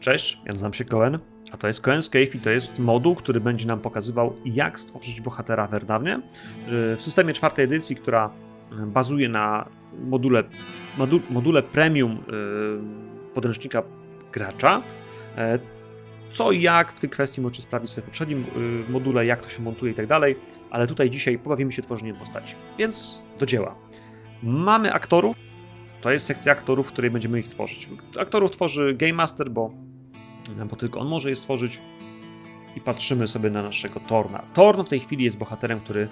Cześć, ja nazywam się Cohen, a to jest Cohen's Cave i to jest moduł, który będzie nam pokazywał, jak stworzyć bohatera w Erdawnie. W systemie czwartej edycji, która bazuje na module, modu, module premium yy, podręcznika gracza. E, Co i jak w tej kwestii możecie sprawdzić sobie w poprzednim module, jak to się montuje i tak dalej, ale tutaj dzisiaj pobawimy się tworzeniem postaci. Więc do dzieła. Mamy aktorów, to jest sekcja aktorów, w której będziemy ich tworzyć. Aktorów tworzy Game Master, bo, bo tylko on może je stworzyć. I patrzymy sobie na naszego Torna. Torn w tej chwili jest bohaterem, który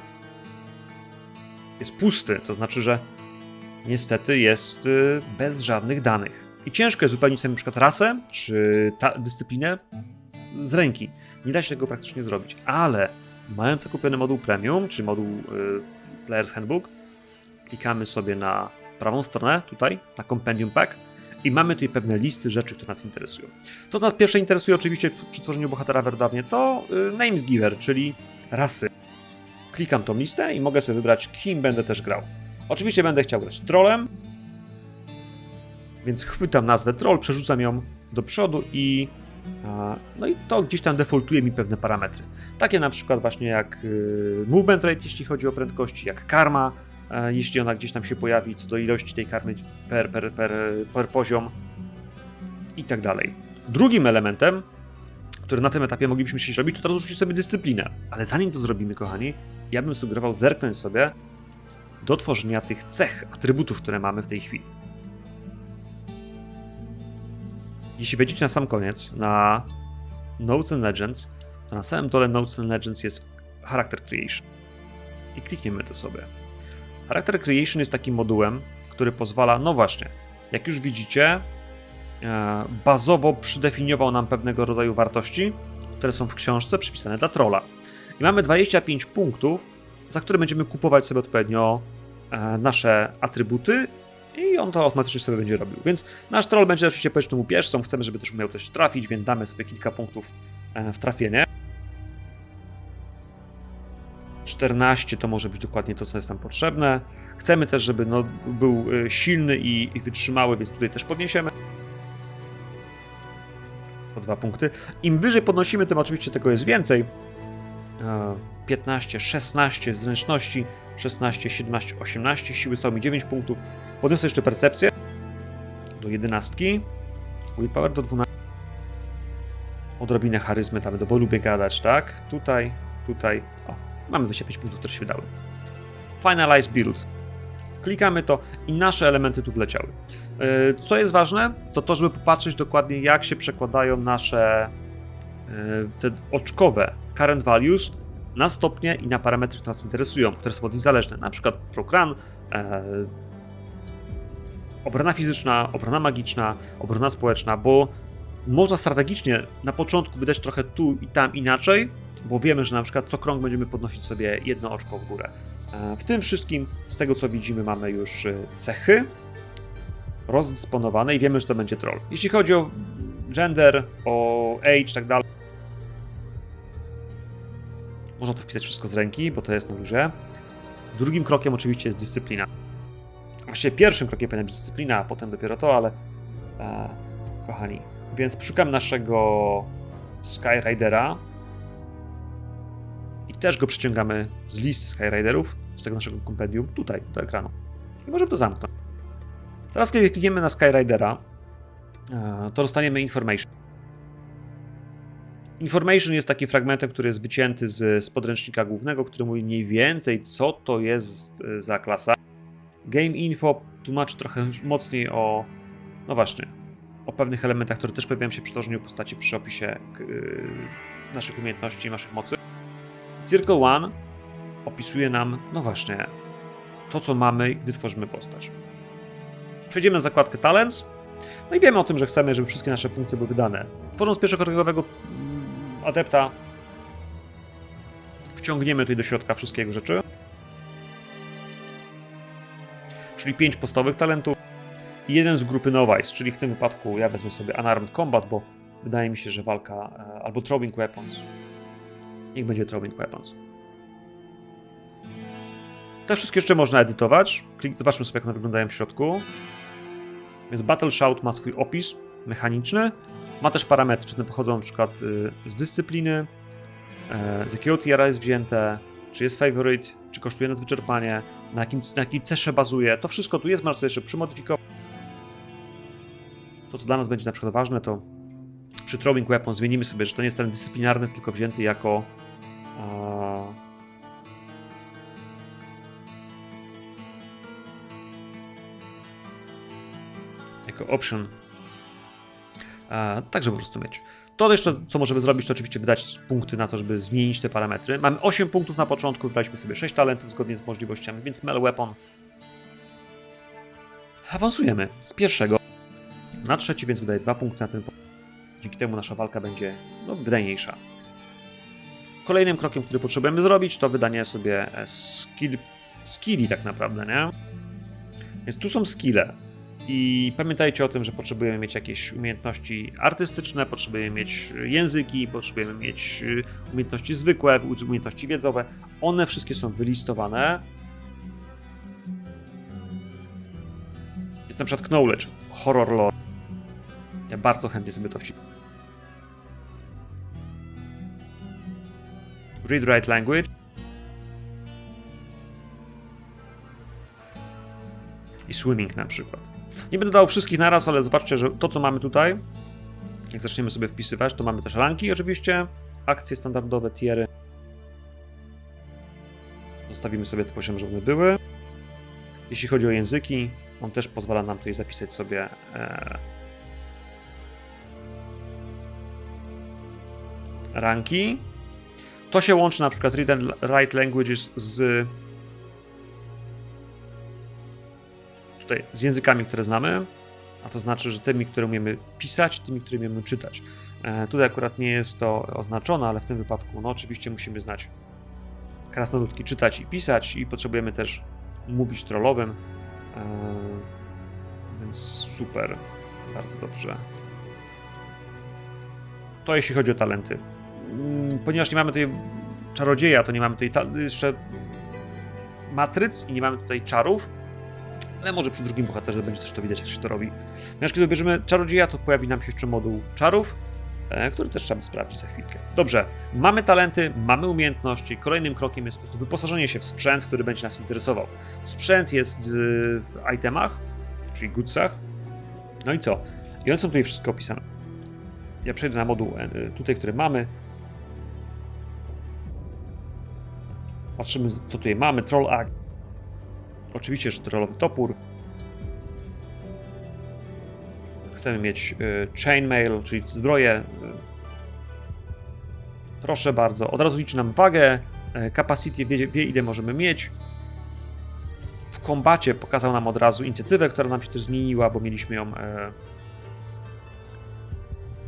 jest pusty, to znaczy, że niestety jest y, bez żadnych danych. I ciężko jest uzupełnić sobie przykład rasę czy dyscyplinę z, z ręki. Nie da się tego praktycznie zrobić, ale mając zakupiony moduł premium, czy moduł y, Player's Handbook, klikamy sobie na prawą stronę, tutaj, na Compendium Pack i mamy tutaj pewne listy rzeczy, które nas interesują. To, co nas pierwsze interesuje oczywiście przy tworzeniu bohatera Verdawnie, to y, Names Giver, czyli rasy. Klikam tą listę i mogę sobie wybrać, kim będę też grał. Oczywiście będę chciał grać trollem, więc chwytam nazwę troll, przerzucam ją do przodu i no i to gdzieś tam defaultuje mi pewne parametry. Takie na przykład właśnie jak y, movement rate, jeśli chodzi o prędkości, jak karma, jeśli ona gdzieś tam się pojawi, co do ilości tej karmy per, per, per, per poziom i tak dalej. Drugim elementem, który na tym etapie moglibyśmy się zrobić, to teraz rzucić sobie dyscyplinę. Ale zanim to zrobimy, kochani, ja bym sugerował zerknąć sobie do tworzenia tych cech, atrybutów, które mamy w tej chwili. Jeśli wejdziecie na sam koniec, na Notes and Legends, to na samym dole Notes and Legends jest Character Creation. I klikniemy to sobie. Character Creation jest takim modułem, który pozwala, no właśnie, jak już widzicie, e, bazowo przydefiniował nam pewnego rodzaju wartości, które są w książce przypisane dla trolla. I mamy 25 punktów, za które będziemy kupować sobie odpowiednio e, nasze atrybuty i on to automatycznie sobie będzie robił. Więc nasz troll będzie oczywiście powiedzmy mu pieszcą, chcemy, żeby też umiał coś trafić, więc damy sobie kilka punktów e, w trafienie. 14 to może być dokładnie to, co jest nam potrzebne. Chcemy też, żeby no, był e, silny i, i wytrzymały, więc tutaj też podniesiemy. Po dwa punkty. Im wyżej podnosimy, tym oczywiście tego jest więcej. E, 15, 16 zręczności, 16, 17, 18, siły stało mi 9 punktów. Podniosę jeszcze percepcję do 11. Willpower do 12. Odrobinę charyzmy tam, bo lubię gadać, tak? Tutaj, tutaj. O, mamy 25 punktów, które się wydały. Finalize build. Klikamy to i nasze elementy tu wleciały. Yy, Co jest ważne, to to, żeby popatrzeć dokładnie, jak się przekładają nasze yy, te oczkowe current values na stopnie i na parametry, które nas interesują, które są od nich zależne. Na przykład procran, e, obrona fizyczna, obrona magiczna, obrona społeczna, bo można strategicznie na początku wydać trochę tu i tam inaczej, bo wiemy, że na przykład co krąg będziemy podnosić sobie jedno oczko w górę. E, w tym wszystkim, z tego co widzimy, mamy już e, cechy rozdysponowane i wiemy, że to będzie troll. Jeśli chodzi o gender, o age tak dalej, można to wpisać wszystko z ręki, bo to jest na luzie. Drugim krokiem oczywiście jest dyscyplina. Właściwie pierwszym krokiem powinna być dyscyplina, a potem dopiero to, ale e, kochani. Więc szukam naszego Skyrydera i też go przyciągamy z listy Skyriderów, z tego naszego kompendium, tutaj, do ekranu. I możemy to zamknąć. Teraz, kiedy klikniemy na Skyrydera, e, to dostaniemy information. Information jest takim fragmentem, który jest wycięty z, z podręcznika głównego, który mówi mniej więcej, co to jest e, za klasa. Game Info tłumaczy trochę mocniej o, no właśnie, o pewnych elementach, które też pojawiają się przy tworzeniu postaci przy opisie yy, naszych umiejętności, naszych mocy. Circle One opisuje nam, no właśnie, to, co mamy, gdy tworzymy postać. Przejdziemy na zakładkę Talents. No i wiemy o tym, że chcemy, żeby wszystkie nasze punkty były wydane. Tworząc pierwszokrogowego adepta wciągniemy tutaj do środka wszystkie jego rzeczy. Czyli 5 podstawowych talentów i jeden z grupy Novice, czyli w tym wypadku ja wezmę sobie Unarmed Combat, bo wydaje mi się, że walka e, albo Throwing Weapons. Niech będzie Throwing Weapons. Te wszystkie jeszcze można edytować. Zobaczmy sobie, jak one wyglądają w środku. Więc Battle Shout ma swój opis mechaniczny Ma też parametry, czy one pochodzą na przykład y, z dyscypliny, e, z jakiego tiera jest wzięte, czy jest favorite, czy kosztuje nas wyczerpanie, na jakim, na jakiej cesze bazuje. To wszystko tu jest, można sobie jeszcze przymodyfikować. To, co dla nas będzie na przykład ważne, to przy throwing weapon zmienimy sobie, że to nie jest ten dyscyplinarny, tylko wzięty jako jako option. A, tak, żeby po prostu mieć. To jeszcze, co możemy zrobić, to oczywiście wydać punkty na to, żeby zmienić te parametry. Mamy 8 punktów na początku, wybraliśmy sobie 6 talentów zgodnie z możliwościami, więc Mel Weapon. Awansujemy z pierwszego na trzeci, więc wydaje 2 punkty na ten. Dzięki temu nasza walka będzie no, wydajniejsza. Kolejnym krokiem, który potrzebujemy zrobić, to wydanie sobie e, skill, skilli tak naprawdę, nie? Więc tu są skille. I pamiętajcie o tym, że potrzebujemy mieć jakieś umiejętności artystyczne, potrzebujemy mieć języki, potrzebujemy mieć y, umiejętności zwykłe, umiejętności wiedzowe. One wszystkie są wylistowane. Jest na przykład knowledge, horror lore. Ja bardzo chętnie sobie to wcisnę. Read Write Language. I swimming na przykład. Nie będę dał wszystkich naraz, ale zobaczcie, że to co mamy tutaj, jak zaczniemy sobie wpisywać, to mamy też ranki oczywiście, akcje standardowe, tiery. Zostawimy sobie te poziomy, żeby były. Jeśli chodzi o języki, on też pozwala nam tutaj zapisać sobie e, ranki. To się łączy na przykład Read and Write Languages z tutaj z językami, które znamy, a to znaczy, że tymi, które umiemy pisać, tymi, które umiemy czytać. E, tutaj akurat nie jest to oznaczone, ale w tym wypadku, no oczywiście musimy znać krasnoludki, czytać i pisać i potrzebujemy też mówić trollowym, e, więc super, bardzo dobrze. To jeśli chodzi o talenty. Mm, Ponieważ nie mamy tutaj czarodzieja, to nie mamy tutaj ta- jeszcze matryc i nie mamy tutaj czarów, ale może przy drugim bohaterze będzie też to widać, jak się to robi. Ponieważ kiedy wybierzemy czarodzieja, to pojawi nam się jeszcze moduł czarów, e, który też trzeba sprawdzić za chwilkę. Dobrze, mamy talenty, mamy umiejętności. Kolejnym krokiem jest po prostu wyposażenie się w sprzęt, który będzie nas interesował. Sprzęt jest w, w itemach, czyli goodsach. No i co? I one są tutaj wszystko opisane. Ja przejdę na moduł e, tutaj, który mamy. Patrzymy, co tutaj mamy. Troll Act. Oczywiście, że trollowy topór. Chcemy mieć y, chainmail, czyli zbroję. Y, proszę bardzo. Od razu liczy nam wagę. y, Capacity wie, wie, ile możemy mieć. W kombacie pokazał nam od razu inicjatywę, która nam się też zmieniła, bo mieliśmy ją. E...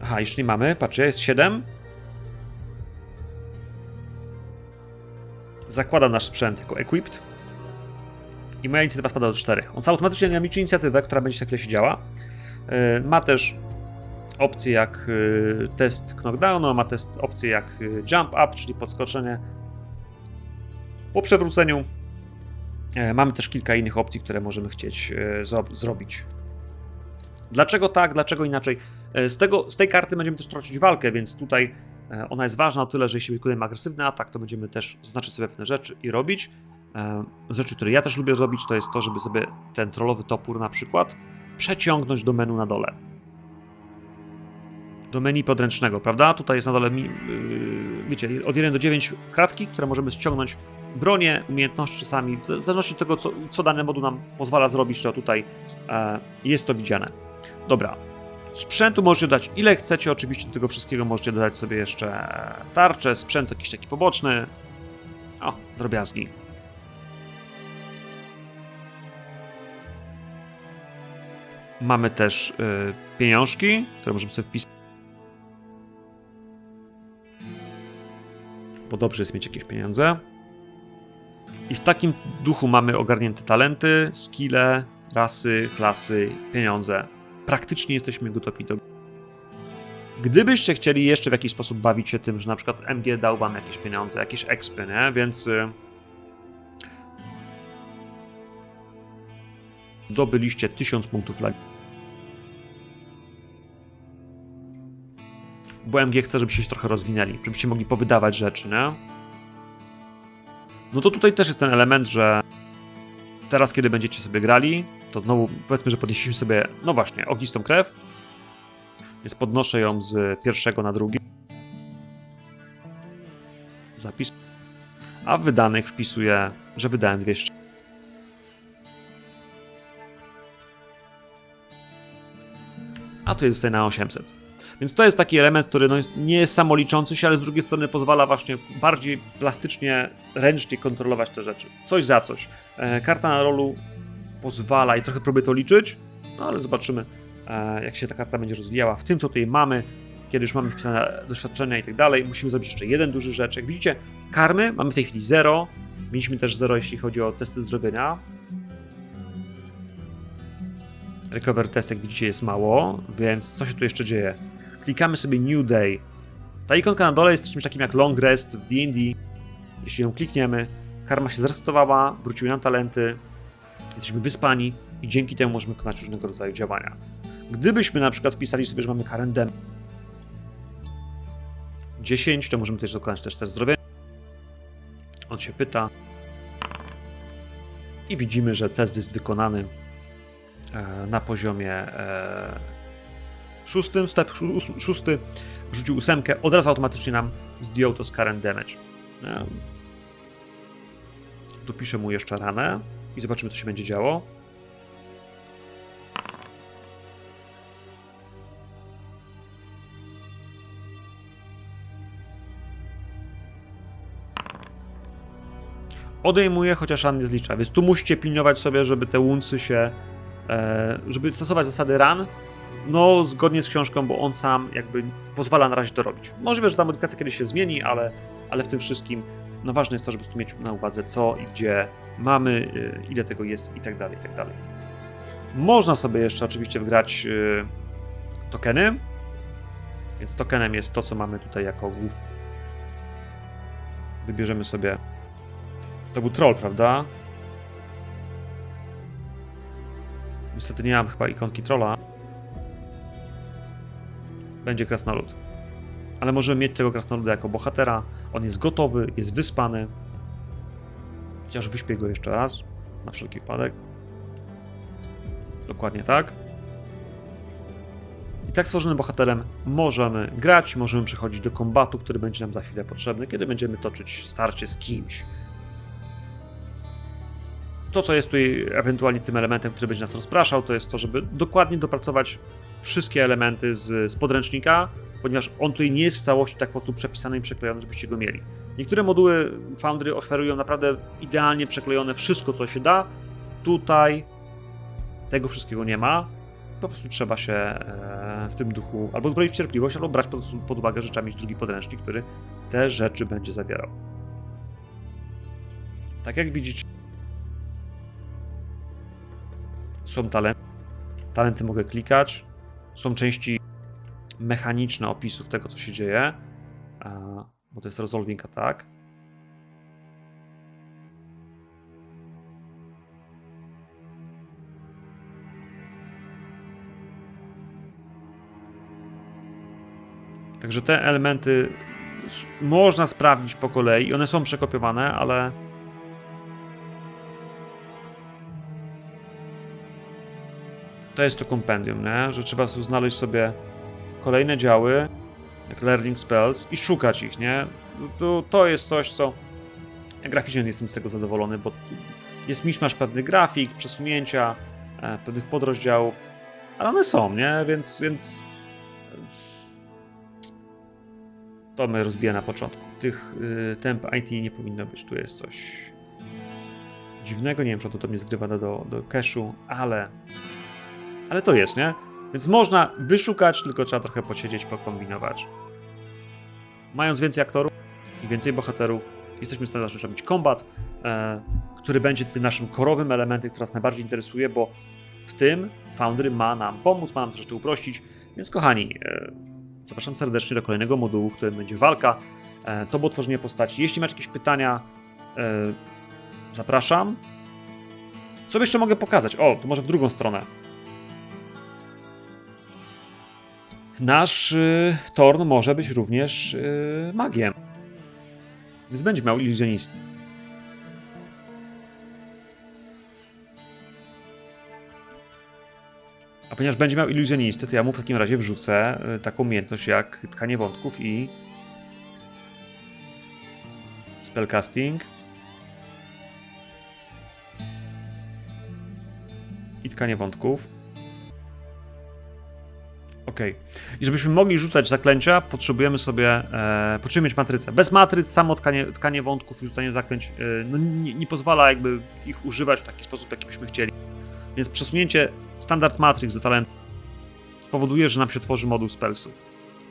Aha, już nie mamy. Patrzcie, jest 7. Zakłada nasz sprzęt jako equipped. I moja inicjatywa spada do 4. On automatycznie nam liczy inicjatywę, która będzie tak się działa. Yy, Ma też opcję jak yy, test knockdownu, ma też opcję jak yy, jump up, czyli podskoczenie po przewróceniu. Mamy też kilka innych opcji, które możemy chcieć zro- zrobić. Dlaczego tak, dlaczego inaczej? Z, tego, z tej karty będziemy też tracić walkę, więc tutaj ona jest ważna o tyle, że jeśli wykonujemy agresywny atak, to będziemy też zaznaczyć sobie pewne rzeczy i robić. E, Rzeczy, które ja też lubię zrobić, to jest to, żeby sobie ten trollowy topór na przykład przeciągnąć do menu na dole. Do menu podręcznego, prawda? Tutaj jest na dole, yy, wiecie, od 1 do 9 kratki, które możemy ściągnąć bronię, umiejętności czasami, w zależności od tego, co, co dany moduł nam pozwala zrobić, to tutaj e, jest to widziane. Dobra. Sprzętu możecie dodać ile chcecie, oczywiście do tego wszystkiego możecie dodać sobie jeszcze tarczę, sprzęt jakiś taki poboczny. O, drobiazgi. Mamy też y, pieniążki, które możemy sobie wpisać. Bo dobrze jest mieć jakieś pieniądze. I w takim duchu mamy ogarnięte talenty, skille, rasy, klasy, pieniądze. Praktycznie jesteśmy gotowi do. Gdybyście chcieli jeszcze w jakiś sposób bawić się tym, że na przykład MG dał wam jakieś pieniądze, jakieś expy, nie? Więc. y, Zdobyliście 1000 punktów lagi. bo MG chce, żebyście się trochę rozwinęli, żebyście mogli powydawać rzeczy, nie? No to tutaj też jest ten element, że teraz, kiedy będziecie sobie grali, to znowu powiedzmy, że podnieśliśmy sobie, no właśnie, ognistą krew, więc podnoszę ją z pierwszego na drugi. Zapis. A w wydanych wpisuję, że wydałem 200. A tu jest na 800. Więc to jest taki element, który no nie jest samoliczący się, ale z drugiej strony pozwala właśnie bardziej plastycznie, ręcznie kontrolować te rzeczy. Coś za coś. E, karta na rolu pozwala i trochę próbuję to liczyć, no ale zobaczymy, e, jak się ta karta będzie rozwijała. W tym, co tutaj mamy, kiedy już mamy wpisane doświadczenia i tak dalej, musimy zrobić jeszcze jeden duży rzecz. Jak widzicie, karmy mamy w tej chwili 0. Mieliśmy też 0, jeśli chodzi o testy zdrowienia. Recover test, jak widzicie, jest mało, więc co się tu jeszcze dzieje? Klikamy sobie New Day. Ta ikonka na dole jest czymś takim jak Long Rest w D&D. Jeśli ją klikniemy, karma się zresetowała, wróciły nam talenty, jesteśmy wyspani i dzięki temu możemy wykonać różnego rodzaju działania. Gdybyśmy na przykład wpisali sobie, że mamy Karen Dem 10, to możemy też dokonać też test zdrowia. On się pyta. I widzimy, że test jest wykonany e, na poziomie e, szóstym, step szó- szósty, rzucił ósemkę, od razu automatycznie nam zdjął to z current damage. E, Dopiszę mu jeszcze ranę i zobaczymy, co się będzie działo. Odejmuje, chociaż ran nie zlicza, więc tu musicie pilnować sobie, żeby te łuncy się, e, żeby stosować zasady ran, no zgodnie z książką, bo on sam jakby pozwala na razie to robić. Możliwe, że ta modyfikacja kiedyś się zmieni, ale, ale w tym wszystkim no ważne jest to, żeby prostu mieć na uwadze co i gdzie mamy, y, ile tego jest i tak dalej, i tak dalej. Można sobie jeszcze oczywiście wgrać y, tokeny, więc tokenem jest to, co mamy tutaj jako głów. Wybierzemy sobie. To był troll, prawda? Niestety nie mam chyba ikonki trolla. Będzie krasnolud. Ale możemy mieć tego krasnoluda jako bohatera. On jest gotowy, jest wyspany. Chociaż wyśpię go jeszcze raz, na wszelki wypadek. Dokładnie tak. I tak stworzonym bohaterem możemy grać, możemy przechodzić do kombatu, który będzie nam za chwilę potrzebny, kiedy będziemy toczyć starcie z kimś. To, co jest tutaj ewentualnie tym elementem, który będzie nas rozpraszał, to jest to, żeby dokładnie dopracować wszystkie elementy z, z podręcznika, ponieważ on tutaj nie jest w całości tak po prostu przepisany i przeklejony, żebyście go mieli. Niektóre moduły Foundry oferują naprawdę idealnie przeklejone wszystko, co się da. Tutaj tego wszystkiego nie ma. Po prostu trzeba się e, w tym duchu albo zbroić w cierpliwość, albo brać pod, pod uwagę, że trzeba mieć drugi podręcznik, który te rzeczy będzie zawierał. Tak jak widzicie, są talenty. Talenty mogę klikać. Są części mechaniczne opisów tego, co się dzieje. Bo to jest resolving attack. Także te elementy można sprawdzić po kolei. One są przekopiowane, ale to jest to kompendium, nie? że trzeba znaleźć sobie kolejne działy, jak learning spells i szukać ich, nie? To, to jest coś, co ja graficznie nie jestem z tego zadowolony, bo jest miszmasz pewnych grafik, przesunięcia, e, pewnych podrozdziałów, ale one są, nie? Więc, więc to mnie rozbija na początku. Tych y, temp IT nie powinno być, tu jest coś dziwnego, nie wiem, czy to do mnie zgrywa do, do cache'u, ale ale to jest, nie? Więc można wyszukać, tylko trzeba trochę posiedzieć, pokombinować. Mając więcej aktorów i więcej bohaterów, jesteśmy w stanie zacząć robić kombat, e, który będzie tym naszym korowym elementem, który nas najbardziej interesuje, bo w tym Foundry ma nam pomóc, ma nam troszeczkę uprościć. Więc kochani, e, zapraszam serdecznie do kolejnego modułu, w którym będzie walka. E, to było tworzenie postaci. Jeśli macie jakieś pytania, e, zapraszam. Co jeszcze mogę pokazać? O, to może w drugą stronę. Nasz y, Torn może być również y, magiem. Więc będzie miał iluzjonistę. A ponieważ będzie miał iluzjonistę, to ja mu w takim razie wrzucę y, taką umiejętność jak tkanie wątków i spellcasting i tkanie wątków. Ok. I żebyśmy mogli rzucać zaklęcia, potrzebujemy sobie, e, potrzebujemy mieć matrycę. Bez matryc samo tkanie, tkanie wątków i rzucanie zaklęć e, no, nie, nie pozwala jakby ich używać w taki sposób, jaki byśmy chcieli. Więc przesunięcie standard matrix do talentu spowoduje, że nam się tworzy moduł spellsu.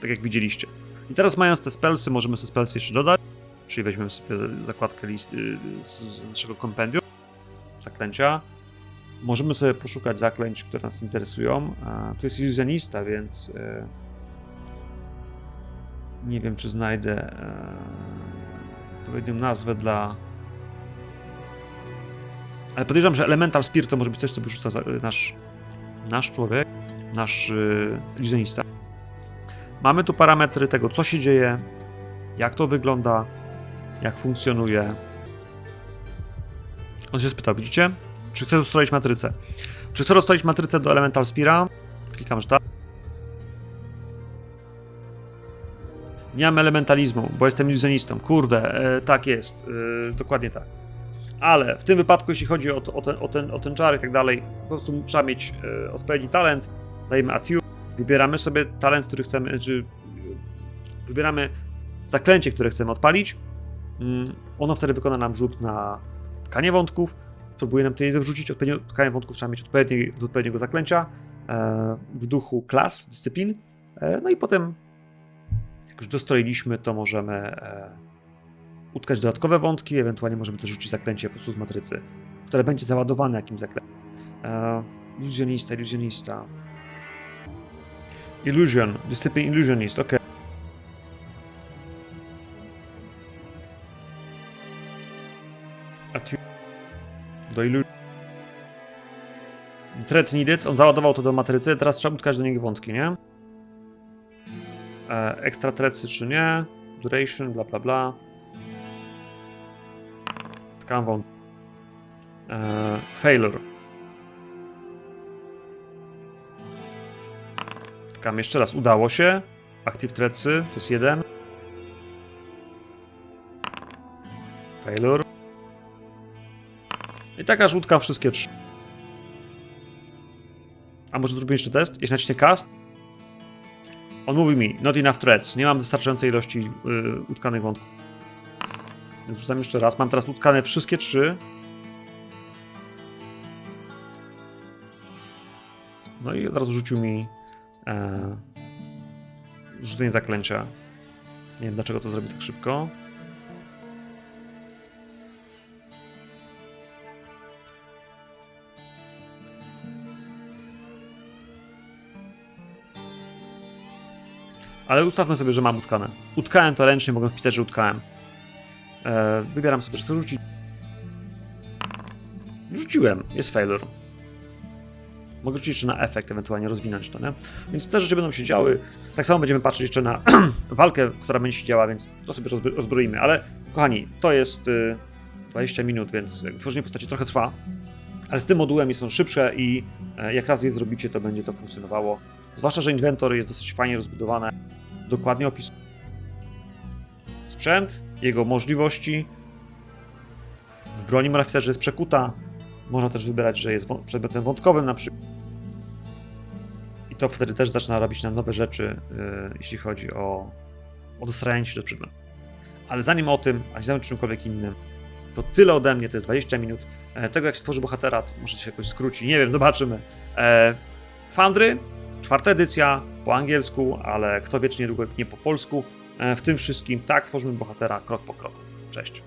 Tak jak widzieliście. I teraz mając te spellsy, możemy sobie spellsy jeszcze dodać. Czyli weźmiemy sobie zakładkę list, y, z naszego kompendium, zaklęcia. Możemy sobie poszukać zaklęć, które nas interesują. A tu jest iluzjonista, więc e, nie wiem, czy znajdę e, odpowiednią nazwę dla. Ale podejrzewam, że Elemental Spirit to może być coś, co wyrzuca za- nasz, nasz człowiek, nasz yy, iluzjonista. Mamy tu parametry tego, co się dzieje, jak to wygląda, jak funkcjonuje. On się spytał, widzicie? Czy chcę rozstroić matrycę? Czy chcę rozstroić matrycę do Elemental Spira? Klikam, że tak. Nie mam elementalizmu, bo jestem iluzjonistą. Kurde, e, tak jest. E, dokładnie tak. Ale w tym wypadku, jeśli chodzi o, o, ten, o, ten, o ten czar i tak dalej, po prostu trzeba mieć e, odpowiedni talent. Dajemy attune, wybieramy sobie talent, który chcemy, czy wybieramy zaklęcie, które chcemy odpalić. Mm, ono wtedy wykona nam rzut na tkanie wątków. Spróbuje nam tutaj wrzucić odpowiednio tkanie wątków, trzeba mieć odpowiedni, do odpowiedniego zaklęcia e, w duchu klas, dyscyplin. E, no i potem, jak już dostroiliśmy, to możemy e, utkać dodatkowe wątki, ewentualnie możemy też rzucić zaklęcie po prostu z matrycy, które będzie załadowane jakimś zaklęciem. Iluzjonista, iluzjonista. Illusion, dyscyplin illusionist, ok. Do illusion. Threat needed, on załadował to do matrycy, teraz trzeba utkać do niego wątki, nie? E, extra trecy czy nie? Duration, bla bla bla. Tkam wątki. E, failure. Tkam jeszcze raz, udało się. Active trecy, to jest jeden. Failure. I tak aż utkam wszystkie trzy. A może zrobię jeszcze test? Jeśli naciśnę cast, on mówi mi, not enough threads, nie mam wystarczającej ilości yy, utkanych wątków. Więc rzucam jeszcze raz, mam teraz utkane wszystkie trzy. No i od razu rzucił mi e, rzucenie zaklęcia. Nie wiem dlaczego to zrobi tak szybko. Ale ustawmy sobie, że mam utkane. Utkałem to ręcznie, mogę wpisać, że utkałem. E, wybieram sobie, że chcę rzucić. Rzuciłem, jest failure. Mogę rzucić jeszcze na efekt, ewentualnie rozwinąć to, nie? Więc te rzeczy będą się działy. Tak samo będziemy patrzeć jeszcze na walkę, która będzie się działa, więc to sobie rozbro- rozbroimy. Ale, kochani, to jest y, 20 minut, więc tworzenie postaci trochę trwa. Ale z tym modułem są szybsze i e, jak raz je zrobicie, to będzie to funkcjonowało. Zwłaszcza, że inwentory jest dosyć fajnie rozbudowane. Dokładnie opisuje sprzęt, jego możliwości. W broni wpisać, że jest przekuta. Można też wybrać, że jest przedmiotem wątkowym na przykład. I to wtedy też zaczyna robić nam nowe rzeczy, yy, jeśli chodzi o, o się do przedmiotu. Ale zanim o tym, a zanim czymkolwiek innym, to tyle ode mnie, to jest 20 minut. E, tego, jak się tworzy bohatera, może się jakoś skróci, nie wiem, zobaczymy. E, Foundry, czwarta edycja, po angielsku, ale kto wie, czy niedługo nie po polsku. E, w tym wszystkim tak tworzymy bohatera krok po kroku. Cześć.